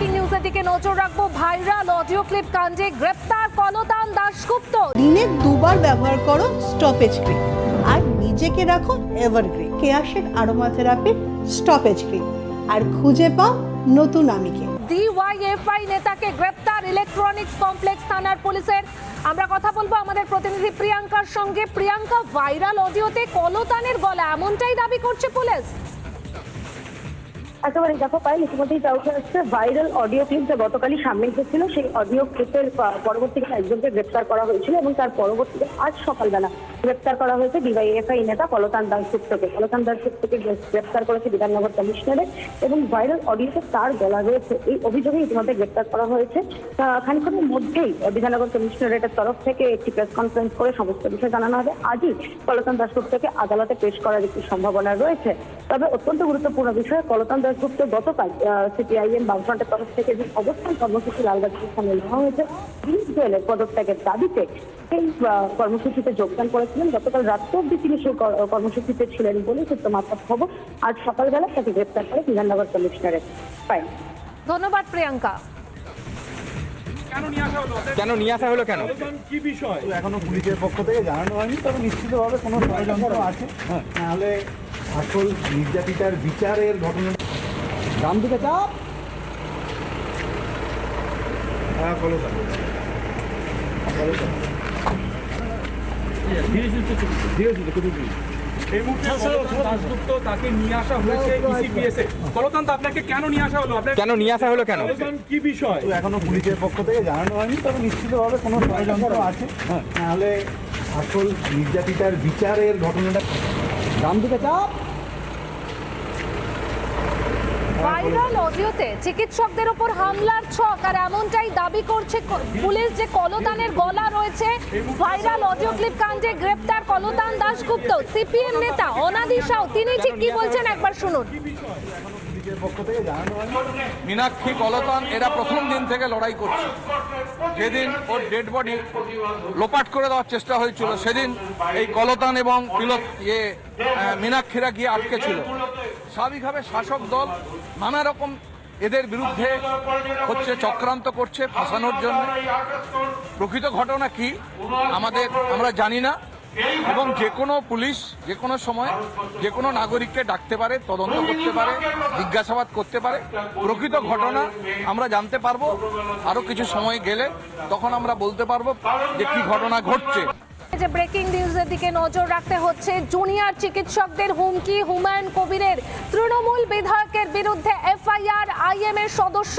Breaking নিউজের দিকে নজর রাখব ভাইরাল অডিও ক্লিপ কাণ্ডে গ্রেপ্তার কলতান দাশগুপ্ত। দিনে দুবার ব্যবহার করো স্টপেজ ক্রিম আর নিজেকে রাখো এভারগ্রিন কেয়াশেক আরোমা থেরাপি স্টপেজ ক্রিম আর খুঁজে পাও নতুন আমিকে। ডিওয়াইএফআই নেতাকে গ্রেপ্তার ইলেকট্রনিক্স কমপ্লেক্স থানার পুলিশের। আমরা কথা বলব আমাদের প্রতিনিধি প্রিয়াঙ্কার সঙ্গে। প্রিয়াঙ্কা ভাইরাল অডিওতে কলতানের গলা এমনটাই দাবি করছে পুলিশ। একেবারে দেখো পাই ইতিমধ্যেই যা উঠে আসছে ভাইরাল অডিও ক্লিপ যা গতকালই সামনে এসেছিল, সেই অডিও ক্লিপের পরবর্তীকালে একজনকে গ্রেপ্তার করা হয়েছিল এবং তার পরবর্তীতে আজ সকালবেলা গ্রেপ্তার করা হয়েছে ডিওয়াইএফআই নেতা কলতান দাসগুপ্তকে কলতান দাসগুপ্তকে গ্রেপ্তার করেছে বিধাননগর কমিশনারে এবং ভাইরাল অডিওতে তার গলা রয়েছে। এই অভিযোগে ইতিমধ্যে গ্রেপ্তার করা হয়েছে। আহ, খানিকক্ষণের মধ্যেই বিধাননগর কমিশনারেটের তরফ থেকে একটি প্রেস কনফারেন্স করে সমস্ত বিষয় জানানো হবে। আজই কলতান দাসগুপ্তকে আদালতে পেশ করার একটি সম্ভাবনা রয়েছে। তবে অত্যন্ত গুরুত্বপূর্ণ বিষয় কলতান দাসগুপ্ত গতকাল সিপিআইএম বামফ্রন্টের তরফ থেকে যে অবস্থান কর্মসূচি লালবাগের সামনে নেওয়া হয়েছে পদত্যাগের দাবিতে সেই কর্মসূচিতে যোগদান করেছিলেন। গতকাল রাত্রে অব্দি তিনি সেই কর্মসূচিতে ছিলেন বলে সূত্র মাত্রার খবর। আজ সকালবেলা তাকে গ্রেপ্তার করে বিধাননগর কমিশনারেট পাই ধন্যবাদ প্রিয়াঙ্কা। কেন নিয়ে আসা হলো? কেন কি বিষয়? এখনও পুলিশের পক্ষ থেকে জানানো হয়নি তবে নিশ্চিতভাবে কোনো ষড়যন্ত্র আছে। নাহলে আসল নির্যাতিতার বিচারের ঘটনা গ্রাম দিকে চাপ। হ্যাঁ বলো এই মুহূর্তে তাকে নিয়ে আসা হয়েছে ইসিপিএস এ। কলতান আপনাকে কেন নিয়ে আসা হলো? কেন নিয়ে আসা হলো কেন? কি বিষয়? এখনও পুলিশের পক্ষ থেকে জানানো হয়নি তবে নিশ্চিতভাবে কোনো ষড়যন্ত্র আছে। নাহলে আসল নির্যাতিতার বিচারের ঘটনাটা দাম দিকে চাপ ভাইরাল অডিওতে চিকিৎসকদের উপর হামলার ছক, আর এমনটাই দাবি করছে পুলিশ যে কলতানের গলা রয়েছে। ভাইরাল অডিও ক্লিপ কাণ্ডে গ্রেপ্তার কলতান দাশগুপ্ত, সিপিএম নেতা অনাদি সাউ। তিনি ঠিক কি বলছেন একবার শুনুন। মীনাক্ষী কলতান এরা প্রথম দিন থেকে লড়াই করছে। যেদিন ওর ডেড বডি লোপাট করে দেওয়ার চেষ্টা হয়েছিল, সেদিন এই কলতান এবং ইয়ে মীনাক্ষীরা গিয়ে আটকে ছিল। স্বাভাবিকভাবে শাসক দল নানা রকম এদের বিরুদ্ধে হচ্ছে চক্রান্ত করছে ফাঁসানোর জন্য। প্রকৃত ঘটনা কি? আমাদের আমরা জানি না। এবং যে কোনো পুলিশ যে কোনো সময় যে কোনো নাগরিককে ডাকতে পারে, তদন্ত করতে পারে, জিজ্ঞাসাবাদ করতে পারে। প্রকৃত ঘটনা আমরা জানতে পারব। আরও কিছু সময় গেলে তখন আমরা বলতে পারব যে কি ঘটনা ঘটছে। যে ব্রেকিং নিউজের দিকে নজর রাখতে হচ্ছে। জুনিয়র চিকিৎসকদের হুমকি, হুমায়ুন কবিরের তৃণমূল বিধায়কের বিরুদ্ধে এফআইআর আইএম এর সদস্য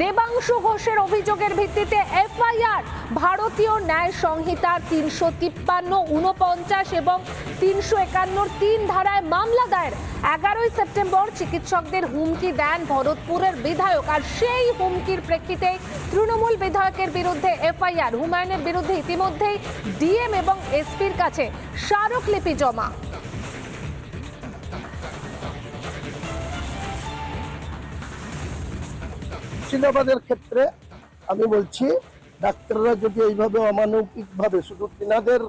দেবাংশু ঘোষের অভিযোগের ভিত্তিতে এফআইআর, ভারতীয় ন্যায় সংহিতার তিনশো তিপ্পান্ন উনপঞ্চাশ এবং তিনশো একান্নর তিন ধারায় মামলা দায়ের। এগারোই সেপ্টেম্বর চিকিৎসকদের হুমকি দেন ভরতপুরের বিধায়ক। আর সেই হুমকির প্রেক্ষিতে তৃণমূল বিধায়কের বিরুদ্ধে এফআইআর, হুমায়ুনের বিরুদ্ধে ইতিমধ্যেই ডিএম এবং এসপির কাছে স্মারকলিপি জমা। মুর্শিদাবাদের ক্ষেত্রে আমি বলছি, ডাক্তাররা যদি এইভাবে অমানবিকভাবে শুধু তিনাদের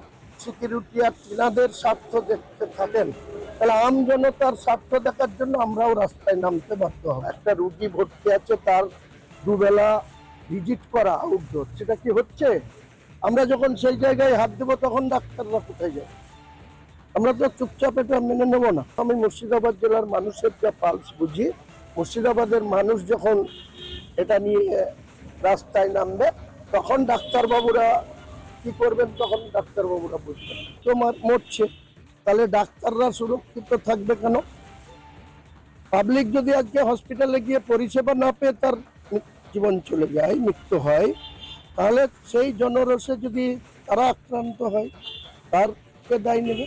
সিকিউরিটি আর তিনাদের স্বার্থ দেখতে থাকেন, তাহলে আম জনতার স্বার্থ দেখার জন্য আমরাও রাস্তায় নামতে বাধ্য হব। একটা রুগী ভর্তি আছে, তার দুবেলা ভিজিট করা আউটডোর সেটা কি হচ্ছে? আমরা যখন সেই জায়গায় হাত দেবো, তখন ডাক্তাররা কোথায় যায় আমরা তো চুপচাপ এটা মেনে নেব না। আমি মুর্শিদাবাদ জেলার মানুষের যা পালস বুঝি, মুর্শিদাবাদের মানুষ যখন এটা নিয়ে রাস্তায় নামবে, তখন ডাক্তারবাবুরা কি করবেন, তখন ডাক্তারবাবুরা বুঝবেন। তো মরছে, তাহলে ডাক্তাররা সুরক্ষিত থাকবে কেন? পাবলিক যদি আজকে হসপিটালে গিয়ে পরিষেবা না পেয়ে তার জীবন চলে যায়, মৃত্যু হয়, তাহলে সেই জনরসে যদি তারা আক্রান্ত হয়, তার কে দায় নেবে?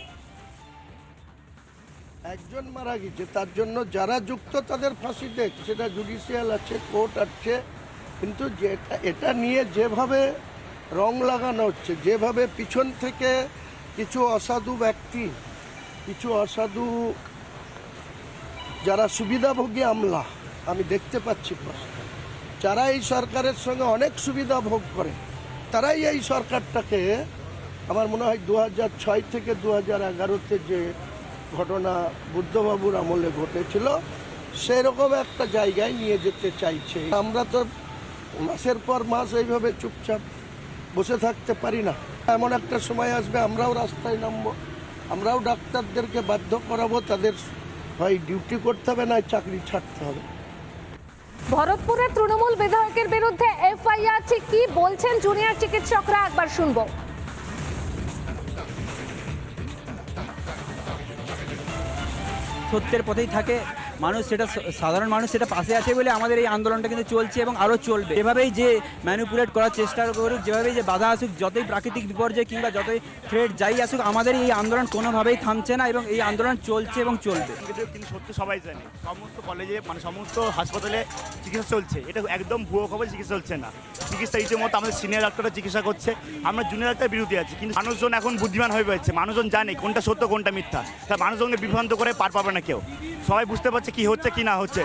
একজন মারা গেছে, তার জন্য যারা যুক্ত তাদের ফাঁসি দেখ সেটা জুডিশিয়াল আছে কোর্ট আছে, কিন্তু যেটা, এটা নিয়ে যেভাবে রং লাগানো হচ্ছে, যেভাবে পিছন থেকে কিছু অসাধু ব্যক্তি, কিছু অসাধু যারা সুবিধাভোগী আমলা, আমি দেখতে পাচ্ছি প্রশ্ন। যারা এই সরকারের সঙ্গে অনেক সুবিধা ভোগ করে, তারাই এই সরকারটাকে আমার মনে হয় দু ছয় থেকে দু হাজার এগারোতে যে ঘটনা বুদ্ধবাবুর আমলে ঘটেছিল, সেরকম একটা জায়গায় নিয়ে যেতে চাইছে। আমরা তো মাসের পর মাস এইভাবে চুপচাপ বসে থাকতে পারি না। এমন একটা সময় আসবে, আমরাও রাস্তায় নামবো, আমরাও ডাক্তারদেরকে বাধ্য করাবো, তাদের হয় ডিউটি করতে হবে না চাকরি ছাড়তে হবে। ভরতপুরের তৃণমূল বিধায়কের বিরুদ্ধে এফআইআর, ঠিক কি বলছেন জুনিয়র চিকিৎসকরা? একবার শুনব। সত্যের পথেই থাকে মানুষ সেটা সাধারণ মানুষ সেটা পাশে আছে বলে আমাদের এই আন্দোলনটা কিন্তু চলছে এবং আরও চলবে। এভাবেই যে ম্যানিপুলেট করার চেষ্টা করুক, যেভাবেই যে বাধা আসুক, যতই প্রাকৃতিক বিপর্যয় কিংবা যতই থ্রেড যাই আসুক, আমাদের এই আন্দোলন কোনোভাবেই থামছে না এবং এই আন্দোলন চলছে এবং চলবে। কিন্তু সত্য সবাই জানে, সমস্ত কলেজে মানে সমস্ত হাসপাতালে চিকিৎসা চলছে। এটা একদম ভুয়ো খবর, চিকিৎসা চলছে না। চিকিৎসা ইতিমধ্যে আমাদের সিনিয়র ডাক্তাররা চিকিৎসা করছে। আমরা জুনিয়র ডাক্তার বিরোধী আছি, কিন্তু মানুষজন এখন বুদ্ধিমান হয়ে পেয়েছে মানুষজন জানে কোনটা সত্য, কোনটা মিথ্যা। তা মানুষজনকে বিভ্রান্ত করে পার পাবে না কেউ। সবাই বুঝতে পারছে কি হচ্ছে কি না হচ্ছে।